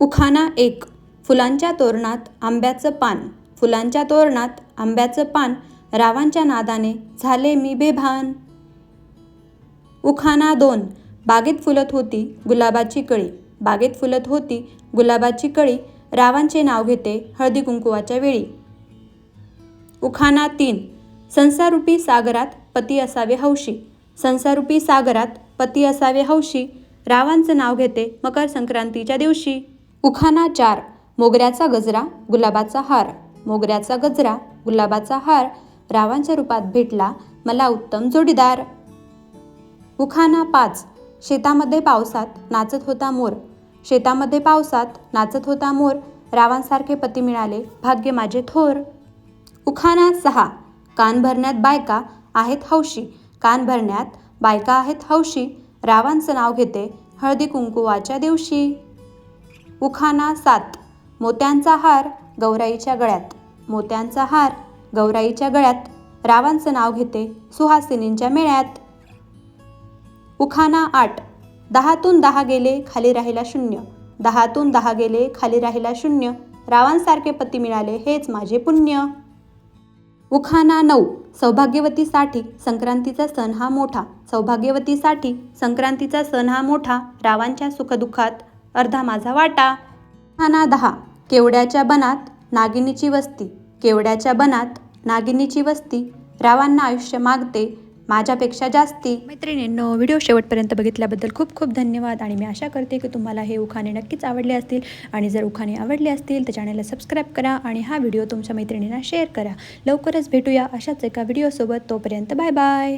उखाणा एक. फुलांच्या तोरणात आंब्याचं पान. फुलांच्या तोरणात आंब्याचं पान रावांच्या नादाने झाले मी बेभान. उखाणा दोन. बागेत फुलत होती गुलाबाची कळी. बागेत फुलत होती गुलाबाची कळी. रावांचे नाव घेते हळदी कुंकुवाच्या वेळी. उखाणा तीन. संसारूपी सागरात पती असावे हौशी. संसारूपी सागरात पती असावे हौशी. रावांचं नाव घेते मकर संक्रांतीच्या दिवशी. उखाणा चार मोगऱ्याचा गजरा गुलाबाचा हार. मोगऱ्याचा गजरा गुलाबाचा हार. रावांच्या रूपात भेटला मला उत्तम जोडीदार. उखाणा पाच शेतामध्ये पावसात नाचत होता मोर. शेतामध्ये पावसात नाचत होता मोर. रावांसारखे पती मिळाले भाग्य माझे थोर. उखाणा सहा कान भरण्यात बायका आहेत हौशी. कान भरण्यात बायका आहेत हौशी. रावांचं नाव घेते हळदी कुंकुवाच्या दिवशी. उखाना सात. मोत्यांचा हार गौराईच्या गळ्यात. मोत्यांचा हार गौराईच्या गळ्यात. रावांचं नाव घेते सुहासिनींच्या मेळ्यात. उखाणा आठ. दहातून दहा गेले खाली राहिला शून्य. दहातून दहा गेले खाली राहिला शून्य. रावांसारखे पती मिळाले हेच माझे पुण्य. उखाना नऊ. सौभाग्यवतीसाठी संक्रांतीचा सण हा मोठा. सौभाग्यवतीसाठी संक्रांतीचा सण हा मोठा. रावांच्या सुखदुःखात अर्धा माझा वाटा. खाना दहा. केवड्याच्या बनात नागिनीची वस्ती. केवड्याच्या बनात नागिनीची वस्ती. रावांना आयुष्य मागते माझ्यापेक्षा जास्ती. मैत्रिणींनो व्हिडिओ शेवटपर्यंत बघितल्याबद्दल खूप खूप धन्यवाद आणि मी आशा करते की तुम्हाला हे उखाणे नक्कीच आवडले असतील. आणि जर उखाणे आवडले असतील तर चॅनलला सबस्क्राईब करा आणि हा व्हिडिओ तुमच्या मैत्रिणींना शेअर करा. लवकरच भेटूया अशाच एका व्हिडिओसोबत. तोपर्यंत बाय बाय.